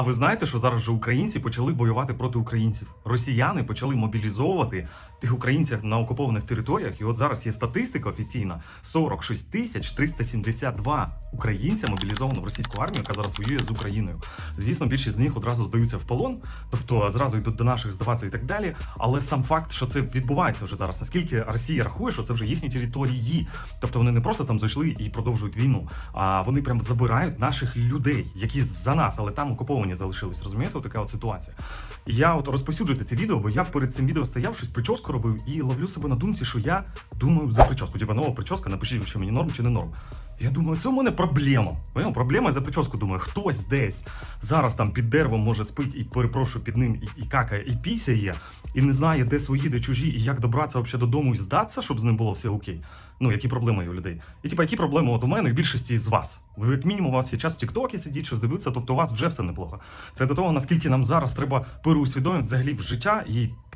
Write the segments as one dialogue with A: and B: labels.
A: А ви знаєте, що зараз же українці почали воювати проти українців? Росіяни почали мобілізовувати тих українців на окупованих територіях. І от зараз є статистика офіційна: 46 тисяч 372 українця мобілізовано в російську армію, яка зараз воює з Україною. Звісно, більшість з них одразу здаються в полон, тобто зразу йдуть до наших здаватися і так далі. Але сам факт, що це відбувається вже зараз, наскільки Росія рахує, що це вже їхні території, тобто вони не просто там зайшли і продовжують війну, а вони прям забирають наших людей, які за нас, але там окуповані залишились. Розумієте, От така от ситуація. Я от розповсюджуйте це відео, бо я перед цим відео стояв, щось прическу робив і ловлю себе на думці, що я думаю за прическу. Типа нова прическа, напишіть, що мені норм чи не норм. Я думаю, це у мене проблема. Поняв? Проблема за прическу. Думаю, хтось десь зараз там під деревом може спить і перепрошую під ним і, і какає, і пісяє, і не знає, де свої, де чужі, і як добратися взагалі додому і здатися, щоб з ним було все окей. Ну, які проблеми у людей. І типа, які проблеми от у мене і в більшості з вас. Ви як мінімум у вас є час в Тіктокі сидіть, щось дивитися, тобто у вас вже все неплохо. Це до того, наскільки нам зараз треба переусвідомити взагалі в життя і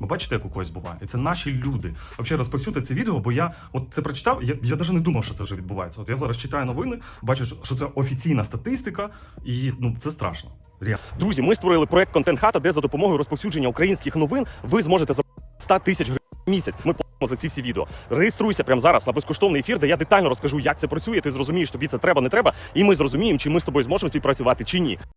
A: Ви бачите, як у когось буває? І це наші люди. Взагалі розповсюдьте це відео, бо я от це прочитав. Я, я навіть не думав, що це вже відбувається. От я зараз читаю новини, бачу, що це офіційна статистика, і ну це страшно.
B: Друзі, ми створили проект Контент Хата, де за допомогою розповсюдження українських новин ви зможете за 100 тисяч гривень місяць. Ми платимо за ці всі відео. Реєструйся прямо зараз на безкоштовний ефір, де я детально розкажу, як це працює. Ти зрозумієш, тобі це треба, не треба, і ми зрозуміємо, чи ми з тобою зможемо співпрацювати чи ні.